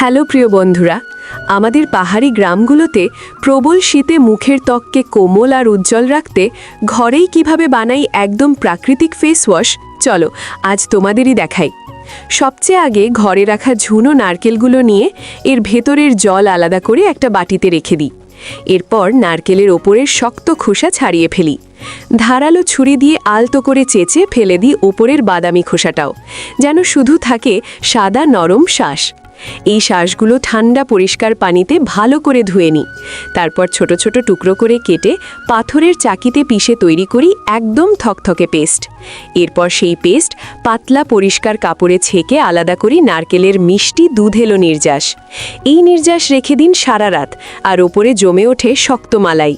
Hello প্রিয় বন্ধুরা, আমাদের পাহাড়ি গ্রামগুলোতে প্রবল শীতে মুখের ত্বককে কোমল আর উজ্জ্বল রাখতে ঘরেই কীভাবে বানাই একদম প্রাকৃতিক ফেস ওয়াশ চলো আজ তোমাদেরই দেখাই। সবচেয়ে আগে ঘরে রাখা ঝুনো নারকেলগুলো নিয়ে এর ভেতরের জল আলাদা করে একটা বাটিতে রেখে দিই। এরপর নারকেলের ওপরের শক্ত খোসা ছাড়িয়ে ফেলি। ধারালো ছুরি দিয়ে আলতো করে চেঁচে ফেলে দিই ওপরের বাদামি খোসাটাও, যেন শুধু থাকে সাদা নরম শ্বাস। এই শ্বাসগুলো ঠান্ডা পরিষ্কার পানিতে ভালো করে ধুয়ে নিই। তারপর ছোট ছোট টুকরো করে কেটে পাথরের চাকিতে পিষে তৈরি করি একদম থকথকে পেস্ট। এরপর সেই পেস্ট পাতলা পরিষ্কার কাপড়ে ছেঁকে আলাদা করি নারকেলের মিষ্টি দুধেলো নির্যাস। এই নির্যাস রেখে দিন সারা রাত, আর ওপরে জমে ওঠে শক্ত মালাই।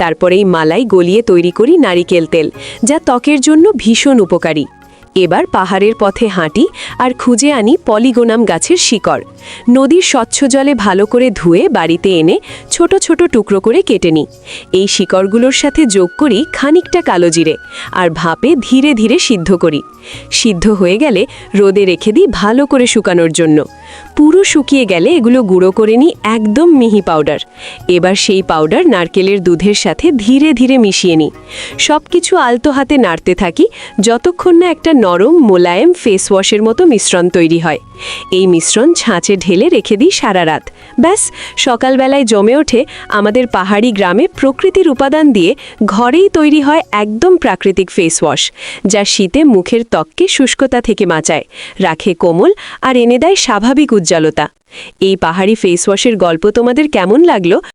তারপর এই মালাই গলিয়ে তৈরি করি নারিকেল তেল, যা ত্বকের জন্য ভীষণ উপকারী। এবার পাহাড়ের পথে হাঁটি আর খুঁজে আনি পলিগোনাম গাছের শিকড়। নদীর স্বচ্ছ জলে ভালো করে ধুয়ে বাড়িতে এনে ছোট ছোট টুকরো করে কেটে নিই। এই শিকড়গুলোর সাথে যোগ করি খানিকটা কালো জিরে আর ভাপে ধীরে ধীরে সিদ্ধ করি। সিদ্ধ হয়ে গেলে রোদে রেখে দিই ভালো করে শুকানোর জন্য। পুরো শুকিয়ে গেলে এগুলো গুঁড়ো করে নিই একদম মিহি পাউডার। এবার সেই পাউডার নারকেলের দুধের সাথে ধীরে ধীরে মিশিয়ে নিই। সব কিছু আলতো হাতে নাড়তে থাকি, যতক্ষণ না একটা নরম, মোলায়েম ফেস ওয়াশের মতো মিশ্রণ তৈরি হয়। এই মিশ্রণ ছাঁচে ঢেলে রেখে দিই সারা রাত। ব্যাস, সকালবেলায় জমে ওঠে আমাদের পাহাড়ি গ্রামে প্রকৃতির উপাদান দিয়ে ঘরেই তৈরি হয় একদম প্রাকৃতিক ফেস ওয়াশ যা শীতে মুখের ত্বককে শুষ্কতা থেকে বাঁচায়, রাখে কোমল আর এনে দেয় স্বাভাবিক উজ্জ্বলতা এই পাহাড়ি ফেস ওয়াশের গল্প তোমাদের কেমন লাগল?